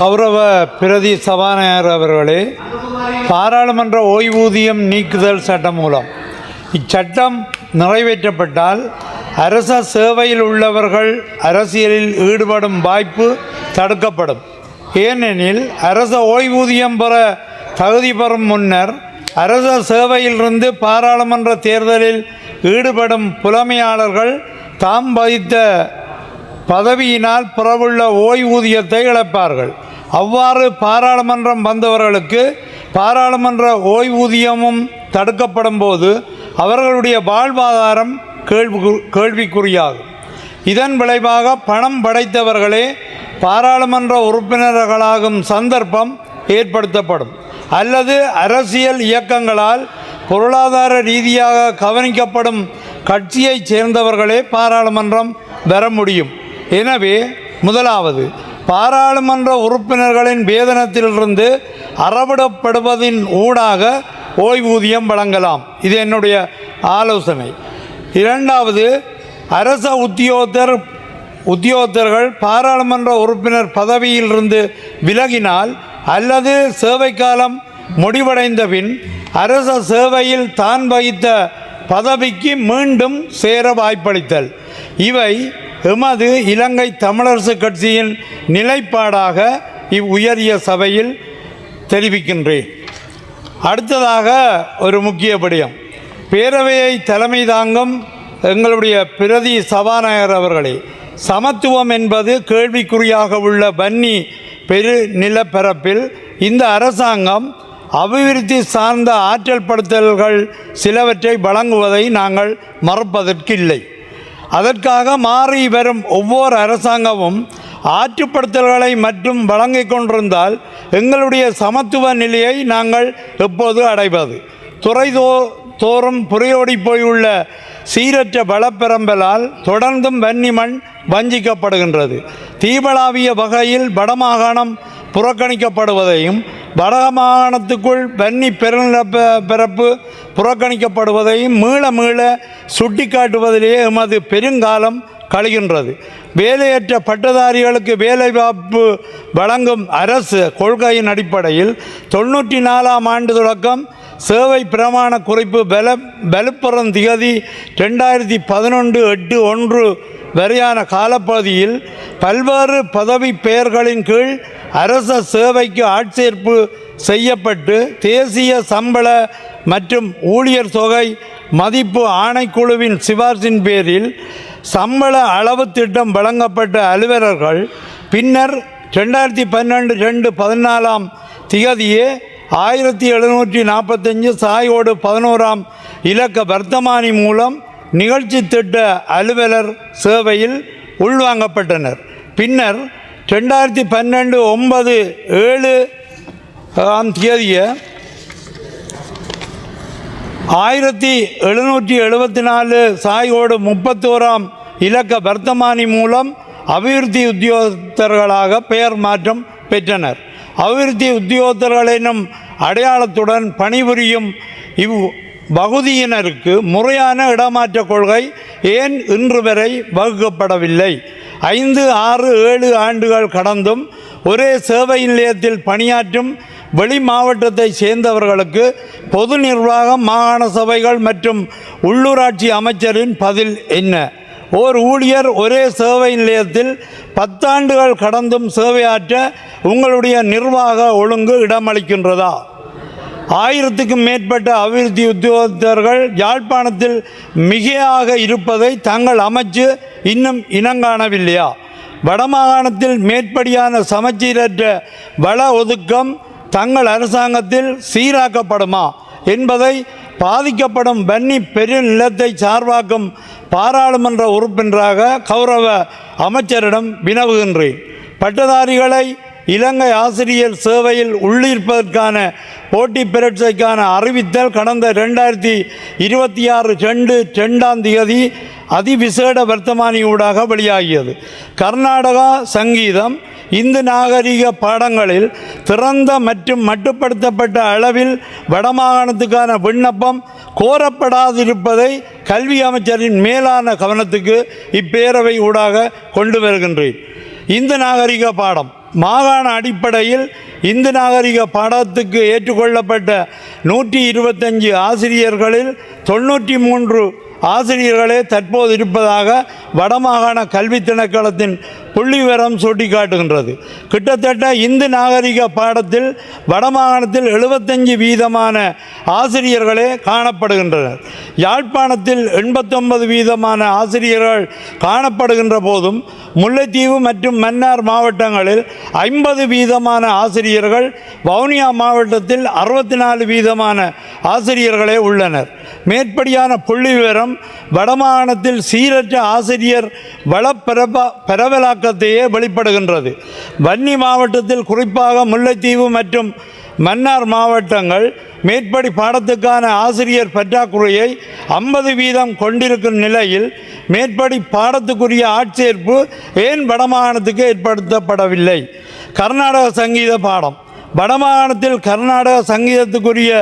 கௌரவ பிரதி சபாநாயகர் அவர்களே பாராளுமன்ற ஓய்வூதியம் நீக்குதல் சட்டம் மூலம். இச்சட்டம் நிறைவேற்றப்பட்டால் அரச சேவையில் உள்ளவர்கள் அரசியலில் ஈடுபடும் வாய்ப்பு தடுக்கப்படும். ஏனெனில் அரச ஓய்வூதியம் பெற தகுதி பெறும் முன்னர் அரச சேவையிலிருந்து பாராளுமன்ற தேர்தலில் ஈடுபடும் புலமையாளர்கள் தாம் வகித்த பதவியினால் பிறவுள்ள ஓய்வூதியத்தை இழப்பார்கள். அவ்வாறு பாராளுமன்றம் வந்தவர்களுக்கு பாராளுமன்ற ஓய்வூதியமும் தடுக்கப்படும் போது அவர்களுடைய வாழ்வாதாரம் கேள்வி கேள்விக்குறியாகும். இதன் விளைவாக பணம் படைத்தவர்களே பாராளுமன்ற உறுப்பினர்களாகும் சந்தர்ப்பம் ஏற்படுத்தப்படும். அல்லது அரசியல் இயக்கங்களால் பொருளாதார ரீதியாக கவனிக்கப்படும் கட்சியைச் சேர்ந்தவர்களே பாராளுமன்றம் பெற முடியும். எனவே முதலாவது பாராளுமன்ற உறுப்பினர்களின் வேதனத்திலிருந்து அறவிடப்படுவதின் ஊடாக ஓய்வூதியம் வழங்கலாம். இது என்னுடைய ஆலோசனை. இரண்டாவது அரச உத்தியோகத்தர் உத்தியோகத்தர்கள் பாராளுமன்ற உறுப்பினர் பதவியிலிருந்து விலகினால் அல்லது சேவைக்காலம் முடிவடைந்த பின் அரச சேவையில் தான் வகித்த பதவிக்கு மீண்டும் சேர வாய்ப்பளித்தல். இவை எமது இலங்கை தமிழரசு கட்சியின் நிலைப்பாடாக இவ்வுயரிய சபையில் தெரிவிக்கின்றேன். அடுத்ததாக ஒரு முக்கிய விடயம் பேரவையை தலைமை தாங்கும் எங்களுடைய பிரதி சபாநாயகர் அவர்களே சமத்துவம் என்பது கேள்விக்குறியாக உள்ள வன்னி பெரு நிலப்பரப்பில் இந்த அரசாங்கம் அபிவிருத்தி சார்ந்த ஆற்றல் படுத்தல்கள் சிலவற்றை வழங்குவதை நாங்கள் மறப்பதற்கில்லை. அதற்காக மாறி வரும் ஒவ்வொரு அரசாங்கமும் ஆற்றுப்படுத்தல்களை மற்றும் வழங்கிக் கொண்டிருந்தால் எங்களுடைய சமத்துவ நிலையை நாங்கள் எப்போது அடைவது? துறை தோ தோறும் புரையோடி போயுள்ள சீரற்ற பலப்பெரம்பலால் தொடர்ந்தும் வன்னிமண் வஞ்சிக்கப்படுகின்றது. தீபளாவிய வகையில் வடமாகாணம் புறக்கணிக்கப்படுவதையும் வடமாகாணத்துக்குள் வன்னி பெருநிலப்ப பிறப்பு புறக்கணிக்கப்படுவதையும் மீள மீள சுட்டிக்காட்டுவதிலேயே எமது பெருங்காலம் கழிகின்றது. வேலையற்ற பட்டதாரிகளுக்கு வேலைவாய்ப்பு வழங்கும் அரசு கொள்கையின் அடிப்படையில் தொண்ணூற்றி நாலாம் ஆண்டு தொடக்கம் சேவை பிரமாண குறிப்பு பல பலப்புறம் திகதி ரெண்டாயிரத்தி பதினொன்று எட்டு ஒன்று வரையான காலப்பகுதியில் பல்வேறு பதவி பெயர்களின் கீழ் அரச சேவைக்கு ஆட்சேர்ப்பு செய்யப்பட்டு தேசிய சம்பள மற்றும் ஊழியர் தொகை மதிப்பு ஆணைக்குழுவின் சிபார்சின் பேரில் சம்பள அளவு திட்டம் வழங்கப்பட்ட அலுவலர்கள் பின்னர் ரெண்டாயிரத்தி பன்னெண்டு ரெண்டு பதினாலாம் திகதியே ஆயிரத்தி எழுநூற்றி நாற்பத்தஞ்சு சாயோடு பதினோராம் இலக்க வர்த்தமானி மூலம் நிகழ்ச்சி திட்ட அலுவலர் சேவையில் உள்வாங்கப்பட்டனர். பின்னர் ரெண்டாயிரத்தி பன்னெண்டு ஒன்பது ஏழு ஆம் தேதிய ஆயிரத்தி எழுநூற்றி எழுபத்தி நாலு சாயோடு முப்பத்தோராம் இலக்க வர்த்தமானி மூலம் அபிவிருத்தி உத்தியோகத்தர்களாக பெயர் மாற்றம் பெற்றனர். அபிவிருத்தி உத்தியோகத்தர்கள் அடையாளத்துடன் பணிபுரியும் இவ் பகுதியினருக்கு முறையான இடமாற்ற கொள்கை ஏன் இன்று வரை வகுக்கப்படவில்லை? ஐந்து ஆறு ஏழு ஆண்டுகள் கடந்தும் ஒரே சேவை நிலையத்தில் பணியாற்றும் வெளி மாவட்டத்தை சேர்ந்தவர்களுக்கு பொது நிர்வாகம் மாகாண சபைகள் மற்றும் உள்ளூராட்சி அமைச்சரின் பதில் என்ன? ஓர் ஊழியர் ஒரே சேவை நிலையத்தில் பத்தாண்டுகள் கடந்தும் சேவையாற்ற உங்களுடைய நிர்வாக ஒழுங்கு இடமளிக்கின்றதா? ஆயிரத்துக்கும் மேற்பட்ட அபிவிருத்தி உத்தியோகத்தர்கள் யாழ்ப்பாணத்தில் மிகையாக இருப்பதை தங்கள் அமைச்சு இன்னும் இனங்காணவில்லையா? வடமாகாணத்தில் மேற்படியான சமச்சீரற்ற வள ஒதுக்கம் தங்கள் அரசாங்கத்தில் சீராக்கப்படுமா என்பதை பாதிக்கப்படும் வன்னி பெருநிலத்தை சார்பாக்கும் பாராளுமன்ற உறுப்பினராக கௌரவ அமைச்சரிடம் வினவுகின்றேன். பட்டதாரிகளை இலங்கை ஆசிரியர் சேவையில் உள்ளிருப்பதற்கான போட்டி பரீட்சைக்கான அறிவித்தல் கடந்த ரெண்டாயிரத்தி இருபத்தி ஆறு ரெண்டு ரெண்டாம் தேதி அதிவிசேட வர்த்தமானியூடாக வெளியாகியது. கர்நாடகா சங்கீதம் இந்து நாகரிக பாடங்களில் திறந்த மற்றும் மட்டுப்படுத்தப்பட்ட அளவில் வடமாகாணத்துக்கான விண்ணப்பம் கோரப்படாதிருப்பதை கல்வி அமைச்சரின் மேலான கவனத்துக்கு இப்பேரவை ஊடாக கொண்டு வருகின்றேன். இந்து நாகரிக பாடம். மாகாண அடிப்படையில் இந்து நாகரிக பாடத்துக்கு ஏற்றுக்கொள்ளப்பட்ட நூற்றி இருபத்தஞ்சு ஆசிரியர்களில் தொண்ணூற்றி மூன்று ஆசிரியர்களே தற்போது இருப்பதாக வடமாகாண கல்வி திணைக்களத்தின் புள்ளிவிவரம் சுட்டிக்காட்டுகின்றது. கிட்டத்தட்ட இந்து நாகரிக பாடத்தில் வடமாகாணத்தில் எழுபத்தஞ்சு வீதமான ஆசிரியர்களே காணப்படுகின்றனர். யாழ்ப்பாணத்தில் எண்பத்தொன்பது வீதமான ஆசிரியர்கள் காணப்படுகின்ற போதும் முல்லைத்தீவு மற்றும் மன்னார் மாவட்டங்களில் ஐம்பது வீதமான ஆசிரியர்கள் வவுனியா மாவட்டத்தில் அறுபத்தி நாலு வீதமான ஆசிரியர்களே உள்ளனர். மேற்படியான புள்ளி விவரம் வடமாகாணத்தில் சீரற்ற ஆசிரியர் வளப்பரப பரவலாக்கத்தையே வெளிப்படுகின்றது. வன்னி மாவட்டத்தில் குறிப்பாக முல்லைத்தீவு மற்றும் மன்னார் மாவட்டங்கள் மேற்படி பாடத்துக்கான ஆசிரியர் பற்றாக்குறையை ஐம்பது வீதம் கொண்டிருக்கும் நிலையில் மேற்படி பாடத்துக்குரிய ஆட்சேர்ப்பு ஏன் வடமாகாணத்துக்கு ஏற்படுத்தப்படவில்லை? கர்நாடக சங்கீத பாடம். வடமாகாணத்தில் கர்நாடக சங்கீதத்துக்குரிய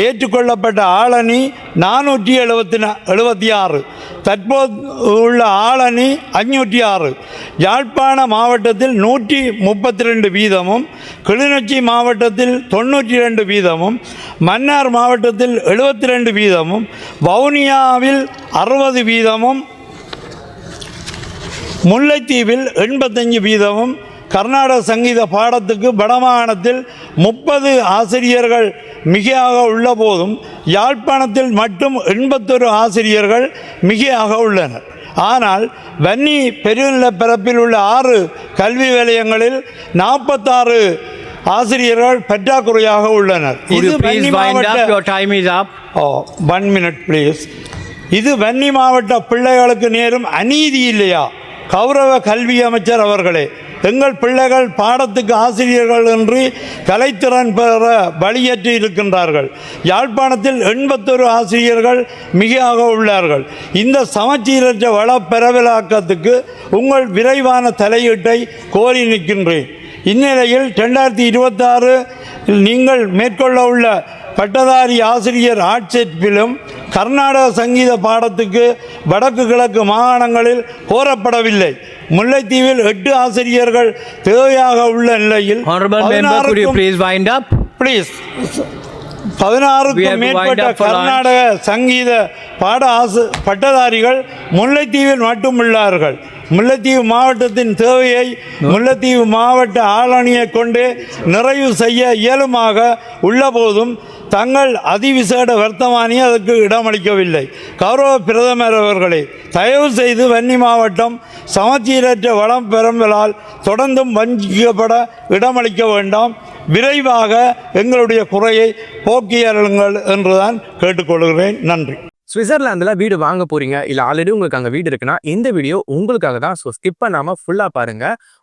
ஏற்றுக்கொள்ளப்பட்ட ஆளணி நானூற்றி எழுபத்தி எழுபத்தி ஆறு தற்போது உள்ள ஆளணி அஞ்சூற்றி ஆறு யாழ்ப்பாண மாவட்டத்தில் நூற்றி முப்பத்தி ரெண்டு வீதமும் கிளிநொச்சி மாவட்டத்தில் தொண்ணூற்றி ரெண்டு வீதமும் மன்னார் மாவட்டத்தில் எழுபத்தி ரெண்டு வீதமும் வவுனியாவில் அறுபது வீதமும் முல்லைத்தீவில் எண்பத்தஞ்சு வீதமும் கர்நாடக சங்கீத பாடத்துக்கு வடமாகாணத்தில் முப்பது ஆசிரியர்கள் மிகையாக உள்ள போதும் யாழ்ப்பாணத்தில் மட்டும் எண்பத்தொரு ஆசிரியர்கள் மிகையாக உள்ளனர். ஆனால் வன்னி பெருநிலப்பரப்பில் உள்ள ஆறு கல்வி நிலையங்களில் நாற்பத்தாறு ஆசிரியர்கள் பற்றாக்குறையாக உள்ளனர். Please வன்னி மாவட்ட. ஓ ஒன் மினிட் ப்ளீஸ் இது வன்னி மாவட்ட பிள்ளைகளுக்கு நேரும் அநீதி இல்லையா? கௌரவ கல்வி அமைச்சர் அவர்களே எங்கள் பிள்ளைகள் பாடத்துக்கு ஆசிரியர்கள் என்று கலைத்திறன் பெற வழியேற்றி இருக்கின்றார்கள். யாழ்ப்பாணத்தில் எண்பத்தொரு ஆசிரியர்கள் மிகையாக உள்ளார்கள். இந்த சமச்சீரற்ற வள பரவலாக்கத்துக்கு உங்கள் விரைவான தலையீட்டை கோரி நிற்கின்றேன். இந்நிலையில் ரெண்டாயிரத்தி இருபத்தாறு நீங்கள் மேற்கொள்ள உள்ள பட்டதாரி ஆசிரியர் ஆட்சேர்ப்பிலும் கர்நாடக சங்கீத பாடத்துக்கு வடக்கு கிழக்கு மாகாணங்களில் கோரப்படவில்லை. முல்லைத்தீவில் எட்டு ஆசிரியர்கள் தேவையாக உள்ள நிலையில்? ப்ளீஸ் பதினாறுக்கும் மேற்பட்ட. கர்நாடக சங்கீத பாட ஆசு பட்டதாரிகள் முல்லைத்தீவில் மட்டும் உள்ளார்கள் முல்லைத்தீவு மாவட்டத்தின் தேவையை முல்லைத்தீவு மாவட்ட ஆளணியை கொண்டு நிறைவு செய்ய இயலுமாக உள்ளபோதும் தங்கள் அதிவிசேட வர்த்தமானியை அதற்கு இடமளிக்கவில்லை. கௌரவ பிரதமர் அவர்களே தயவு செய்து வன்னி மாவட்டம் சமச்சீரற்ற வளம் பெறம்பலால் தொடர்ந்தும் வஞ்சிக்கப்பட இடமளிக்க வேண்டாம். விரைவாக எங்களுடைய குறையை போக்கியருங்கள் என்றுதான் கேட்டுக்கொள்கிறேன். நன்றி. சுவிட்சர்லாந்தில் வீடு வாங்க போறீங்க இல்லை ஆல்ரெடி உங்களுக்கு அங்கே வீடு இருக்குன்னா இந்த வீடியோ உங்களுக்காக தான். ஸோ ஸ்கிப் பண்ணாமல் ஃபுல்லாக பாருங்கள்